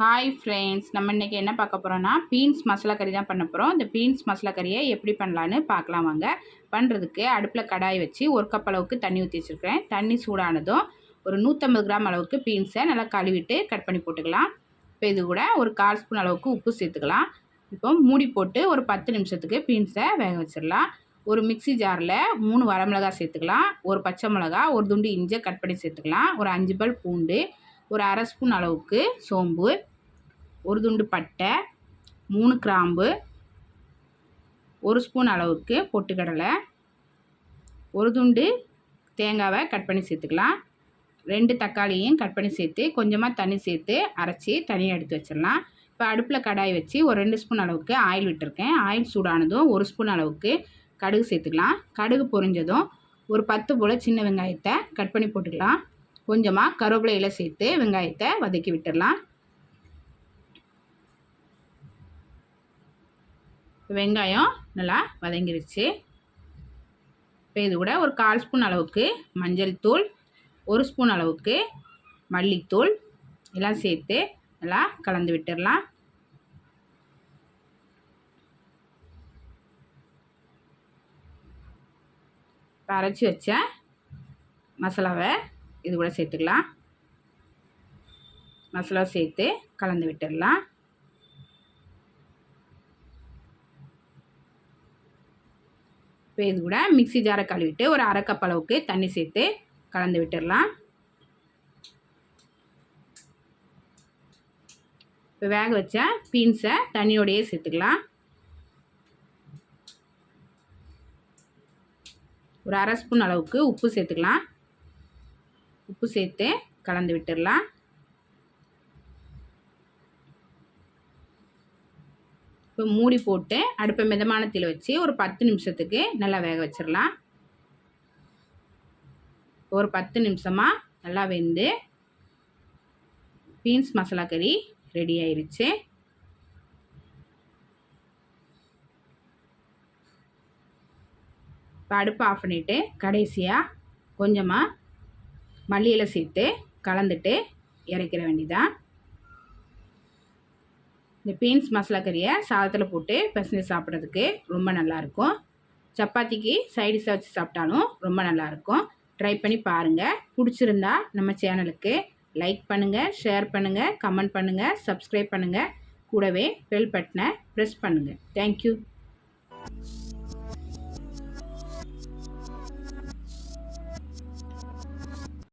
Hi friends நம்ம இன்றைக்கி என்ன பார்க்க போகிறோன்னா பீன்ஸ் மசாலா கறி தான் பண்ண போகிறோம் இந்த பீன்ஸ் மசாலா கறியை எப்படி பண்ணலான்னு பார்க்கலாம் வாங்க. பண்ணுறதுக்கு அடுப்பில் கடாய் வச்சு ஒரு கப் அளவுக்கு தண்ணி ஊற்றி வச்சுருக்கிறேன். தண்ணி சூடானதும் ஒரு நூற்றம்பது கிராம் அளவுக்கு பீன்ஸை நல்லா கழுவிட்டு கட் பண்ணி போட்டுக்கலாம். இப்போ இது கூட ஒரு கால் ஸ்பூன் அளவுக்கு உப்பு சேர்த்துக்கலாம். இப்போ மூடி போட்டு ஒரு பத்து நிமிஷத்துக்கு பீன்ஸை வேக வச்சிடலாம். ஒரு மிக்சி ஜாரில் மூணு வரமிளகா சேர்த்துக்கலாம். ஒரு பச்சை மிளகா ஒரு துண்டு இஞ்சை கட் பண்ணி சேர்த்துக்கலாம். ஒரு அஞ்சு பல் பூண்டு ஒரு அரை ஸ்பூன் அளவுக்கு சோம்பு ஒரு துண்டு பட்டை மூணு கிராம்பு ஒரு ஸ்பூன் அளவுக்கு பொட்டுக்கடலை ஒரு துண்டு தேங்காவை கட் பண்ணி சேர்த்துக்கலாம். ரெண்டு தக்காளியும் கட் பண்ணி சேர்த்து கொஞ்சமாக தண்ணி சேர்த்து அரைச்சி தனியாக எடுத்து வச்சிடலாம். இப்போ அடுப்பில் கடாய் வச்சு ஒரு ரெண்டு ஸ்பூன் அளவுக்கு ஆயில் விட்டுருக்கேன். ஆயில் சூடானதும் ஒரு ஸ்பூன் அளவுக்கு கடுகு சேர்த்துக்கலாம். கடுகு பொரிஞ்சதும் ஒரு பத்து போல் சின்ன வெங்காயத்தை கட் பண்ணி போட்டுக்கலாம். கொஞ்சமாக கருவேப்பிலையில் சேர்த்து வெங்காயத்தை வதக்கி விட்டுடலாம். வெங்காயம் நல்லா வதங்கிருச்சு. இப்போ இது கூட ஒரு கால் ஸ்பூன் அளவுக்கு மஞ்சள் தூள் ஒரு ஸ்பூன் அளவுக்கு மல்லித்தூள் எல்லாம் சேர்த்து நல்லா கலந்து விட்டுடலாம். அரைச்சி வச்ச மசாலாவை இது கூட சேர்த்துக்கலாம். மசாலா சேர்த்து கலந்து விட்டுடலாம். இப்போ இது கூட மிக்சி ஜாரை கழுவிட்டு ஒரு அரை கப் அளவுக்கு தண்ணி சேர்த்து கலந்து விட்டுடலாம். இப்போ வேக வச்ச பீன்ஸை தண்ணியோடையே சேர்த்துக்கலாம். ஒரு அரை ஸ்பூன் அளவுக்கு உப்பு சேர்த்துக்கலாம். உப்பு சேர்த்து கலந்து விட்டுடலாம். இப்போ மூடி போட்டு அடுப்பை மிதமான வச்சு ஒரு பத்து நிமிஷத்துக்கு நல்லா வேக வச்சிடலாம். ஒரு பத்து நிமிஷமாக நல்லா வெந்து பீன்ஸ் மசாலா கறி ரெடி ஆயிடுச்சு இப்போ அடுப்பு ஆஃப் பண்ணிவிட்டு கடைசியாக கொஞ்சமாக மல்லியில் சேர்த்து கலந்துட்டு இறக்கிற வேண்டிதான். இந்த பீன்ஸ் மசாலா கறியை சாதத்தில் போட்டு பசங்க சாப்பிட்றதுக்கு ரொம்ப நல்லாயிருக்கும் சப்பாத்திக்கு சைடிஷாக வச்சு சாப்பிட்டாலும் ரொம்ப நல்லாயிருக்கும் ட்ரை பண்ணி பாருங்கள் பிடிச்சிருந்தா நம்ம சேனலுக்கு லைக் பண்ணுங்கள் ஷேர் பண்ணுங்கள் கமெண்ட் பண்ணுங்கள் சப்ஸ்கிரைப் பண்ணுங்கள் கூடவே பெல் பட்டனை ப்ரெஸ் பண்ணுங்கள் தேங்க்யூ